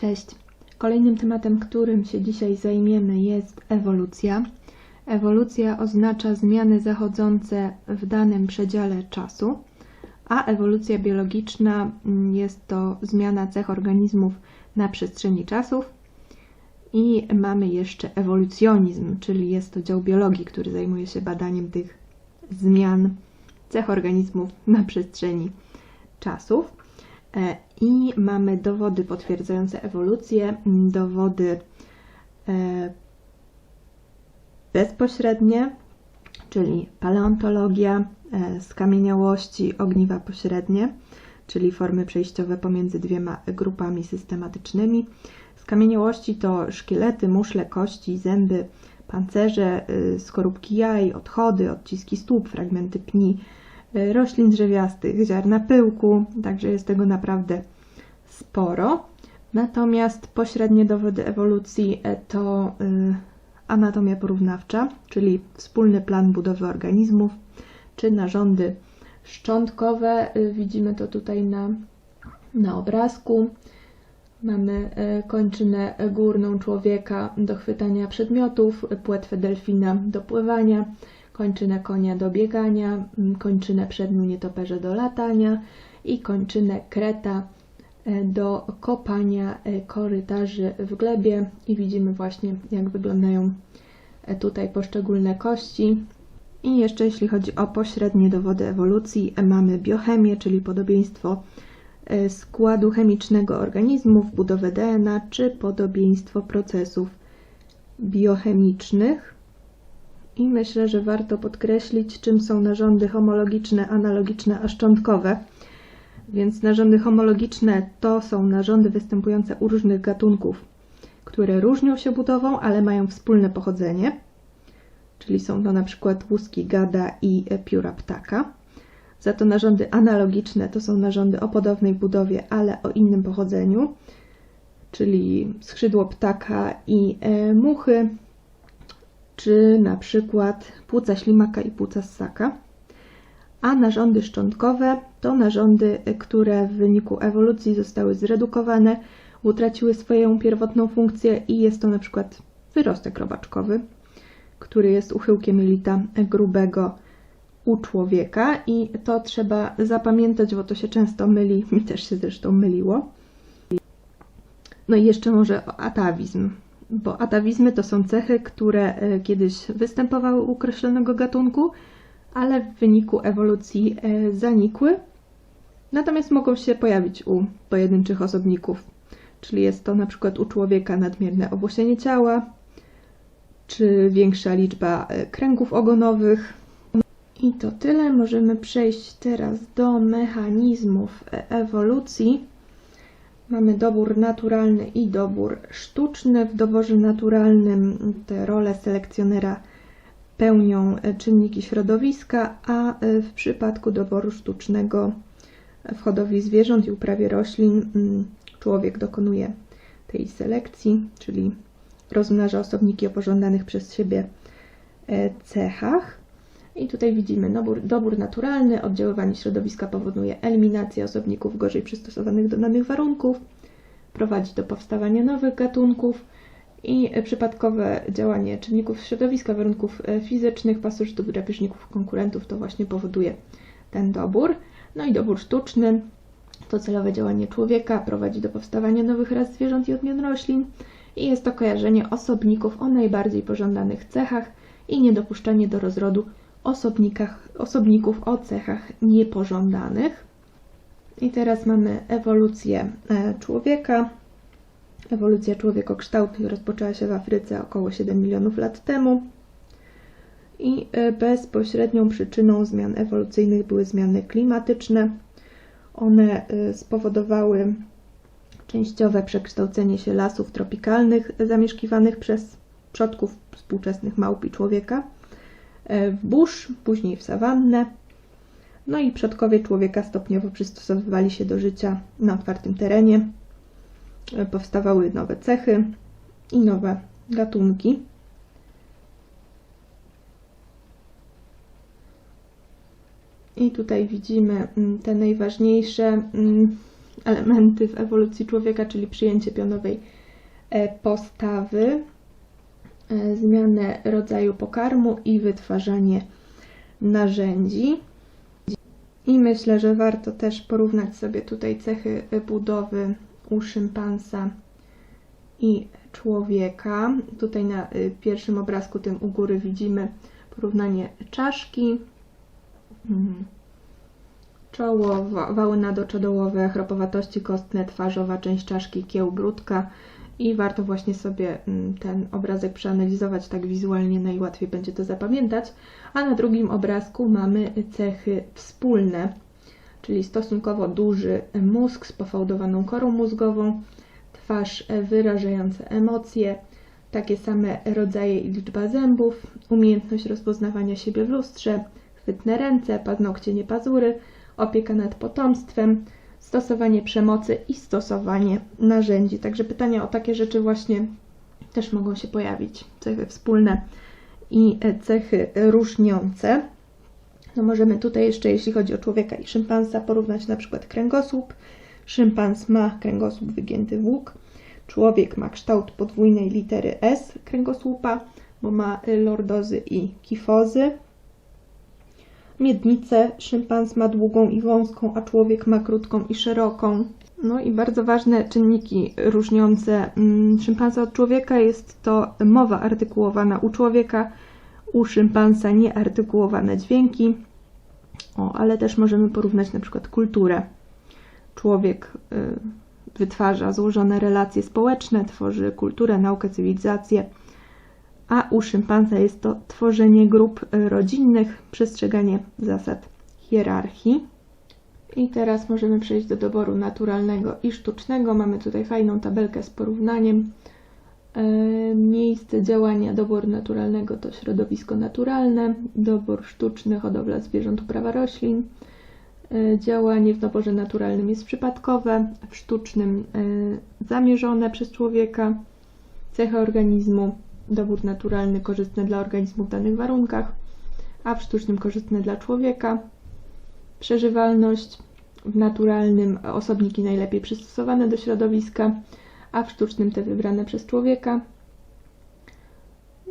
Cześć. Kolejnym tematem, którym się dzisiaj zajmiemy, jest ewolucja. Ewolucja oznacza zmiany zachodzące w danym przedziale czasu, a ewolucja biologiczna mm, jest to zmiana cech organizmów na przestrzeni czasów. I mamy jeszcze ewolucjonizm, czyli jest to dział biologii, który zajmuje się badaniem tych zmian cech organizmów na przestrzeni czasów. E, I mamy dowody potwierdzające ewolucję, dowody e, bezpośrednie, czyli paleontologia, e, skamieniałości, ogniwa pośrednie, czyli formy przejściowe pomiędzy dwiema grupami systematycznymi. Skamieniałości to szkielety, muszle, kości, zęby, pancerze, skorupki jaj, odchody, odciski stóp, fragmenty pni, Y, roślin drzewiastych, ziarna pyłku, także jest tego naprawdę sporo. Natomiast pośrednie dowody ewolucji e, to y, anatomia porównawcza, czyli wspólny plan budowy organizmów, czy narządy szczątkowe. Widzimy to tutaj na, na obrazku. Mamy kończynę górną człowieka do chwytania przedmiotów, płetwę delfina do pływania, kończynę konia do biegania, mm, kończynę przednią nietoperze do latania i kończynę kreta e, do kopania e, korytarzy w glebie i widzimy właśnie jak wyglądają e, tutaj poszczególne kości. I jeszcze jeśli chodzi o pośrednie dowody ewolucji, mamy biochemię, czyli podobieństwo składu chemicznego organizmów, budowę DNA, czy podobieństwo procesów biochemicznych. I myślę, że warto podkreślić, czym są narządy homologiczne, analogiczne, a szczątkowe. Więc narządy homologiczne to są narządy występujące u różnych gatunków, które różnią się budową, ale mają wspólne pochodzenie. Czyli są to na przykład łuski gada i pióra ptaka. Za to narządy analogiczne to są narządy o podobnej budowie, ale o innym pochodzeniu, czyli skrzydło ptaka i e, muchy, czy na przykład płuca ślimaka i płuca ssaka. A narządy szczątkowe to narządy, które w wyniku ewolucji zostały zredukowane, utraciły swoją pierwotną funkcję i jest to na przykład wyrostek robaczkowy, który jest uchyłkiem jelita grubego u człowieka i to trzeba zapamiętać, bo to się często myli, mi też się zresztą myliło. No i jeszcze może atawizm bo atawizmy to są cechy, które e, kiedyś występowały u określonego gatunku, ale w wyniku ewolucji e, zanikły, natomiast mogą się pojawić u pojedynczych osobników. Czyli jest to na przykład u człowieka nadmierne obłosienie ciała, czy większa liczba e, kręgów ogonowych. I to tyle. Możemy przejść teraz do mechanizmów ewolucji. Mamy dobór naturalny i dobór sztuczny. W doborze naturalnym te role selekcjonera pełnią czynniki środowiska, a w przypadku doboru sztucznego w hodowli zwierząt i uprawie roślin mm, człowiek dokonuje tej selekcji, czyli rozmnaża osobniki o pożądanych przez siebie e, cechach. I tutaj widzimy dobór, dobór naturalny, oddziaływanie środowiska powoduje eliminację osobników gorzej przystosowanych do danych warunków, prowadzi do powstawania nowych gatunków i przypadkowe działanie czynników środowiska, warunków e, fizycznych, pasożytów, drapieżników, konkurentów. To właśnie powoduje ten dobór. No i dobór sztuczny. To celowe działanie człowieka, prowadzi do powstawania nowych ras zwierząt i odmian roślin. I jest to kojarzenie osobników o najbardziej pożądanych cechach i niedopuszczanie do rozrodu osobnikach, osobników o cechach niepożądanych. I teraz mamy ewolucję e, człowieka. Ewolucja człowiekokształtnej rozpoczęła się w Afryce około 7 milionów lat temu. I e, bezpośrednią przyczyną zmian ewolucyjnych były zmiany klimatyczne. One e, spowodowały częściowe przekształcenie się lasów tropikalnych zamieszkiwanych przez przodków współczesnych małp i człowieka w burz, później w sawannę. No i przodkowie człowieka stopniowo przystosowywali się do życia na otwartym terenie. Powstawały nowe cechy i nowe gatunki. I tutaj widzimy mm, te najważniejsze mm, elementy w ewolucji człowieka, czyli przyjęcie pionowej e, postawy, e, zmianę rodzaju pokarmu i wytwarzanie narzędzi. I myślę, że warto też porównać sobie tutaj cechy budowy u szympansa i człowieka. Tutaj na y, pierwszym obrazku, tym u góry, widzimy porównanie czaszki, mm, czoło, wa- wały nadoczodołowe, chropowatości kostne, twarzowa część czaszki, kieł, brudka. I warto właśnie sobie mm, ten obrazek przeanalizować tak wizualnie, najłatwiej będzie to zapamiętać. A na drugim obrazku mamy cechy wspólne, czyli stosunkowo duży mózg z pofałdowaną korą mózgową, twarz wyrażająca emocje, takie same rodzaje i liczba zębów, umiejętność rozpoznawania siebie w lustrze, chwytne ręce, paznokcie, nie pazury, opieka nad potomstwem, stosowanie przemocy i stosowanie narzędzi. Także pytania o takie rzeczy właśnie też mogą się pojawić. Cechy wspólne i cechy różniące. No możemy tutaj jeszcze, jeśli chodzi o człowieka i szympansa, porównać na przykład kręgosłup. Szympans ma kręgosłup wygięty w łuk. Człowiek ma kształt podwójnej litery S kręgosłupa, bo ma lordozy i kifozy. Miednicę szympans ma długą i wąską, a człowiek ma krótką i szeroką. No i bardzo ważne czynniki różniące mm, szympansa od człowieka jest to mowa artykułowana u człowieka, u szympansa nieartykułowane dźwięki, o, ale też możemy porównać na przykład kulturę. Człowiek y, wytwarza złożone relacje społeczne, tworzy kulturę, naukę, cywilizację, a u szympansa jest to tworzenie grup rodzinnych, przestrzeganie zasad hierarchii. I teraz możemy przejść do doboru naturalnego i sztucznego. Mamy tutaj fajną tabelkę z porównaniem. E, Miejsce działania doboru naturalnego to środowisko naturalne, dobór sztuczny, hodowla zwierząt, uprawa roślin. E, Działanie w doborze naturalnym jest przypadkowe, w sztucznym e, zamierzone przez człowieka. Cechy organizmu, dobór naturalny korzystny dla organizmu w danych warunkach, a w sztucznym korzystny dla człowieka. Przeżywalność w naturalnym osobniki najlepiej przystosowane do środowiska, a w sztucznym te wybrane przez człowieka.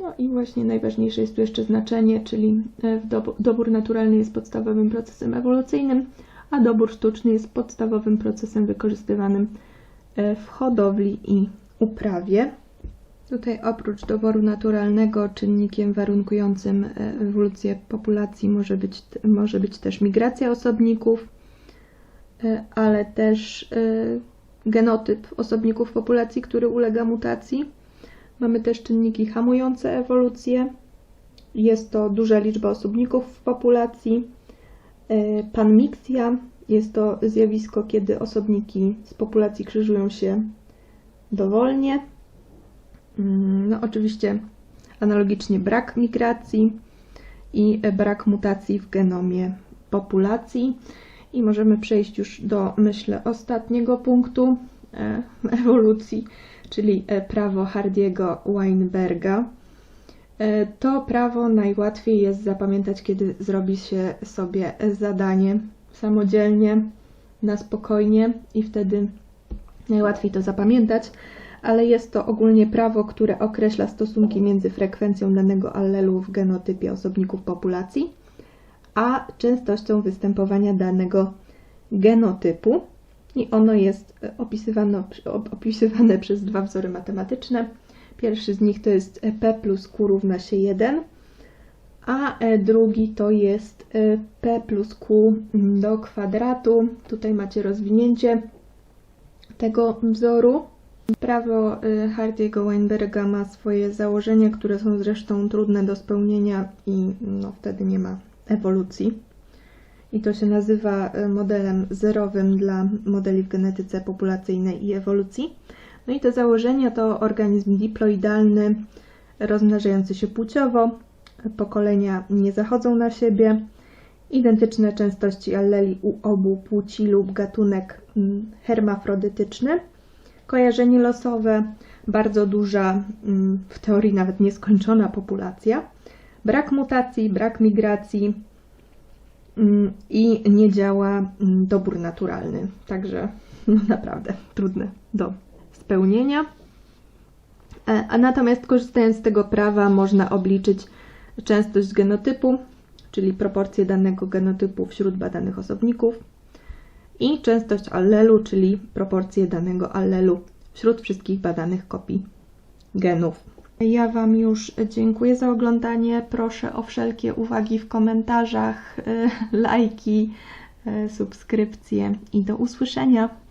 No i właśnie najważniejsze jest tu jeszcze znaczenie, czyli e, dobór naturalny jest podstawowym procesem ewolucyjnym, a dobór sztuczny jest podstawowym procesem wykorzystywanym e, w hodowli i uprawie. Tutaj oprócz doboru naturalnego czynnikiem warunkującym e, ewolucję populacji może być, może być też migracja osobników, e, ale też e, genotyp osobników populacji, który ulega mutacji. Mamy też czynniki hamujące ewolucję. Jest to duża liczba osobników w populacji. Panmiksja jest to zjawisko, kiedy osobniki z populacji krzyżują się dowolnie. Mm, No, oczywiście analogicznie brak migracji i brak mutacji w genomie populacji. I możemy przejść już do, myślę, ostatniego punktu e, ewolucji, czyli e, prawo Hardiego-Weinberga. E, To prawo najłatwiej jest zapamiętać, kiedy zrobi się sobie zadanie samodzielnie, na spokojnie i wtedy najłatwiej to zapamiętać, ale jest to ogólnie prawo, które określa stosunki między frekwencją danego allelu w genotypie osobników populacji, a częstością występowania danego genotypu. I ono jest e, opisywane, przez dwa wzory matematyczne. Pierwszy z nich to jest p plus q równa się 1, a e, drugi to jest e, p plus q do kwadratu. Tutaj macie rozwinięcie tego wzoru. Prawo y, Hardiego-Weinberga ma swoje założenia, które są zresztą trudne do spełnienia i no, wtedy nie ma ewolucji. I to się nazywa y, modelem zerowym dla modeli w genetyce populacyjnej i ewolucji. No i te założenia to organizm diploidalny, rozmnażający się płciowo, pokolenia nie zachodzą na siebie, identyczne częstości alleli u obu płci lub gatunek mm, hermafrodytyczny, kojarzenie losowe, bardzo duża, mm, w teorii nawet nieskończona populacja, brak mutacji, brak migracji mm, i nie działa mm, dobór naturalny. Także no naprawdę trudne do spełnienia. E, A natomiast korzystając z tego prawa można obliczyć częstość genotypu, czyli proporcję danego genotypu wśród badanych osobników i częstość allelu, czyli proporcję danego allelu wśród wszystkich badanych kopii genów. Ja Wam już dziękuję za oglądanie. Proszę o wszelkie uwagi w komentarzach, lajki, e, subskrypcje i do usłyszenia.